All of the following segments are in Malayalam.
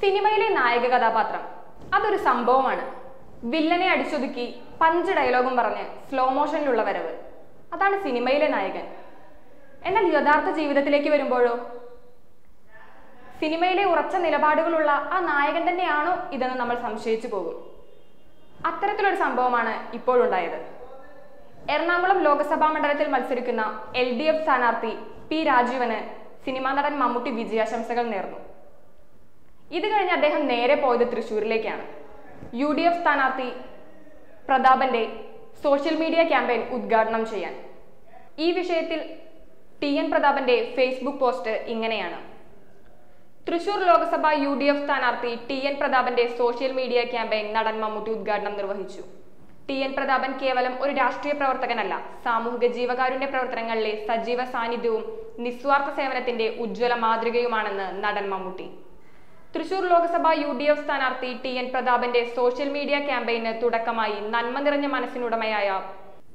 സിനിമയിലെ നായക കഥാപാത്രം. അതൊരു സംഭവമാണ്. വില്ലനെ അടിച്ചൊതുക്കി പഞ്ച് ഡയലോഗും പറഞ്ഞ് സ്ലോ മോഷനിലുള്ള വരവ്. അതാണ് സിനിമയിലെ നായകൻ. എന്നാൽ യഥാർത്ഥ ജീവിതത്തിലേക്ക് വരുമ്പോഴോ? സിനിമയിലെ ഉറച്ച നിലപാടുകളുള്ള ആ നായകൻ തന്നെയാണോ ഇതെന്ന് നമ്മൾ സംശയിച്ചു പോകും. അത്തരത്തിലൊരു സംഭവമാണ് ഇപ്പോഴുണ്ടായത്. എറണാകുളം ലോക്സഭാ മണ്ഡലത്തിൽ മത്സരിക്കുന്ന എൽ ഡി എഫ് സ്ഥാനാർത്ഥി പി രാജീവന് സിനിമാ നടൻ മമ്മൂട്ടി വിജയാശംസകൾ നേർന്നു. ഇത് കഴിഞ്ഞ് അദ്ദേഹം നേരെ പോയത് തൃശൂരിലേക്കാണ് യു ഡി എഫ് സ്ഥാനാർത്ഥി പ്രതാപന്റെ സോഷ്യൽ മീഡിയ ക്യാമ്പയിൻ ഉദ്ഘാടനം ചെയ്യാൻ. ഈ വിഷയത്തിൽ ടി എൻ പ്രതാപന്റെ ഫേസ്ബുക്ക് പോസ്റ്റ് ഇങ്ങനെയാണ്. Thrissur Lok Sabha U D F സ്ഥാനാർത്ഥി ടി എൻ പ്രതാപന്റെ സോഷ്യൽ മീഡിയ ക്യാമ്പയിൻ നടൻ മമ്മൂട്ടി ഉദ്ഘാടനം നിർവഹിച്ചു. ടി എൻ പ്രതാപൻ കേവലം ഒരു രാഷ്ട്രീയ പ്രവർത്തകനല്ല സാമൂഹിക ജീവകാരുണ്യ പ്രവർത്തനങ്ങളിലെ സജീവ സാന്നിധ്യവും നിസ്വാർത്ഥ സേവനത്തിന്റെ ഉജ്ജ്വല മാതൃകയുമാണെന്ന് നടൻ Mammootty. Thrissur Lok Sabha U D F സ്ഥാനാർത്ഥി ടി എൻ പ്രതാപന്റെ സോഷ്യൽ മീഡിയ ക്യാമ്പയിന് തുടക്കമായി നന്മ നിറഞ്ഞ മനസ്സിനുടമയായ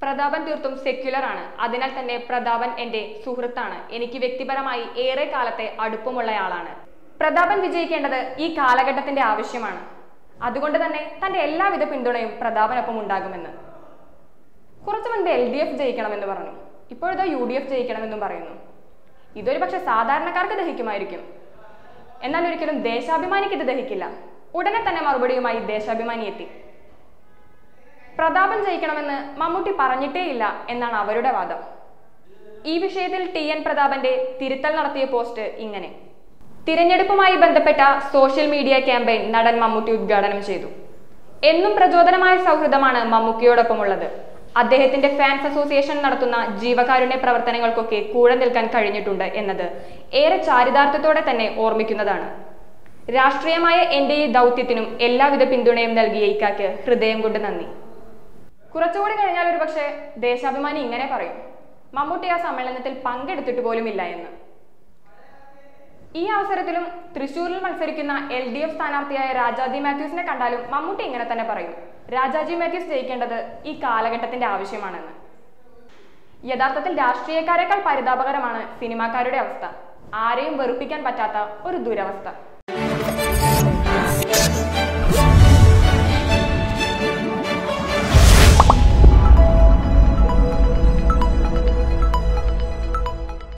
പ്രതാപൻ തീർത്തും സെക്യുലർ ആണ് അതിനാൽ തന്നെ പ്രതാപൻ എന്റെ സുഹൃത്താണ്. എനിക്ക് വ്യക്തിപരമായി ഏറെ കാലത്തെ അടുപ്പമുള്ളയാളാണ്. പ്രതാപൻ വിജയിക്കേണ്ടത് ഈ കാലഘട്ടത്തിന്റെ ആവശ്യമാണ്. അതുകൊണ്ട് തന്നെ തന്റെ എല്ലാവിധ പിന്തുണയും പ്രതാപനൊപ്പം ഉണ്ടാകുമെന്ന്. കുറച്ചു മുൻപ് എൽ ഡി എഫ് ജയിക്കണമെന്ന് പറഞ്ഞു. ഇപ്പോഴത്തെ യു ഡി എഫ് ജയിക്കണമെന്നും പറയുന്നു. ഇതൊരു പക്ഷെ സാധാരണക്കാർക്ക് ദഹിക്കുമായിരിക്കും. എന്നാൽ ഒരിക്കലും ദേശാഭിമാനിക്ക് ഇത് ദഹിക്കില്ല. ഉടനെ തന്നെ മറുപടിയുമായി ദേശാഭിമാനി എത്തി. പ്രതാപം ജയിക്കണമെന്ന് മമ്മൂട്ടി പറഞ്ഞിട്ടേയില്ല എന്നാണ് അവരുടെ വാദം. ഈ വിഷയത്തിൽ ടി എൻ പ്രതാപന്റെ തിരുത്തൽ നടത്തിയ പോസ്റ്റ് ഇങ്ങനെ. തിരഞ്ഞെടുപ്പുമായി ബന്ധപ്പെട്ട സോഷ്യൽ മീഡിയ ക്യാമ്പയിൻ നടൻ മമ്മൂട്ടി ഉദ്ഘാടനം ചെയ്തു. എന്നും പ്രചോദനമായ സൗഹൃദമാണ് മമ്മൂക്കിയോടൊപ്പമുള്ളത്. അദ്ദേഹത്തിന്റെ ഫാൻസ് അസോസിയേഷൻ നടത്തുന്ന ജീവകാരുണ്യ പ്രവർത്തനങ്ങൾക്കൊക്കെ കൂടെ നിൽക്കാൻ കഴിഞ്ഞിട്ടുണ്ട് എന്നത് ഏറെ ചാരിതാർത്ഥ്യത്തോടെ തന്നെ ഓർമ്മിക്കുന്നതാണ്. രാഷ്ട്രീയമായ എന്റെ ഈ ദൗത്യത്തിനും എല്ലാവിധ പിന്തുണയും നൽകിയ ഇക്കാക്ക് ഹൃദയം കൊണ്ട് നന്ദി. കുറച്ചുകൂടി കഴിഞ്ഞാൽ ഒരു പക്ഷേ ദേശാഭിമാനി ഇങ്ങനെ പറയും മമ്മൂട്ടി ആ സമ്മേളനത്തിൽ പങ്കെടുത്തിട്ട് പോലുമില്ല എന്ന്. ഈ അവസരത്തിലും തൃശൂരിൽ മത്സരിക്കുന്ന എൽ ഡി എഫ് സ്ഥാനാർത്ഥിയായ രാജാജി മാത്യൂസിനെ കണ്ടാലും മമ്മൂട്ടി ഇങ്ങനെ തന്നെ പറയും. രാജാജി മാത്യൂസ് ജയിക്കേണ്ടത് ഈ കാലഘട്ടത്തിന്റെ ആവശ്യമാണെന്ന്. യഥാർത്ഥത്തിൽ രാഷ്ട്രീയക്കാരെക്കാൾ പരിതാപകരമാണ് സിനിമാക്കാരുടെ അവസ്ഥ. ആരെയും വെറുപ്പിക്കാൻ പറ്റാത്ത ഒരു ദുരവസ്ഥ.